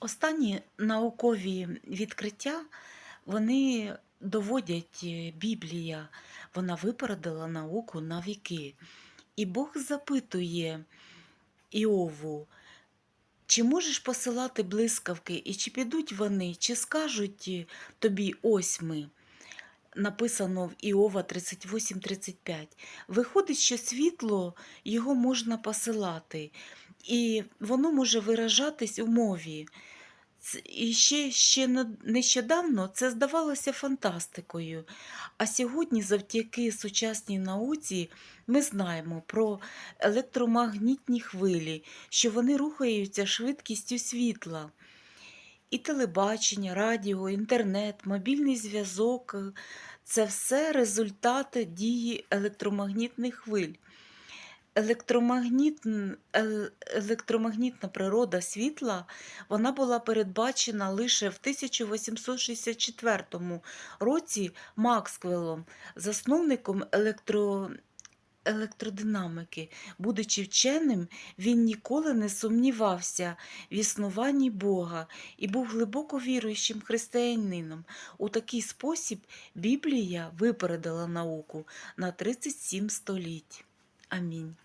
Останні наукові відкриття, вони доводять е, Біблія, вона випередила науку на віки. І Бог запитує Іову, чи можеш посилати блискавки, і чи підуть вони, чи скажуть е, тобі ось ми. Написано в Іова 38-35. Виходить, що світло його можна посилати, і воно може виражатись у мові. І ще, ще нещодавно це здавалося фантастикою. А сьогодні, завдяки сучасній науці, ми знаємо про електромагнітні хвилі, що вони рухаються швидкістю світла. І телебачення, радіо, інтернет, мобільний зв'язок е, це все результати дії електромагнітних хвиль. Електромагнітн, електромагнітна природа світла вона була передбачена лише в 1864 році Максвеллом, засновником електро, електродинамики. Будучи вченим, він ніколи не сумнівався в існуванні Бога і був глибоко віруючим християнином. У такий спосіб Біблія випередила науку на 37 століть. Амінь.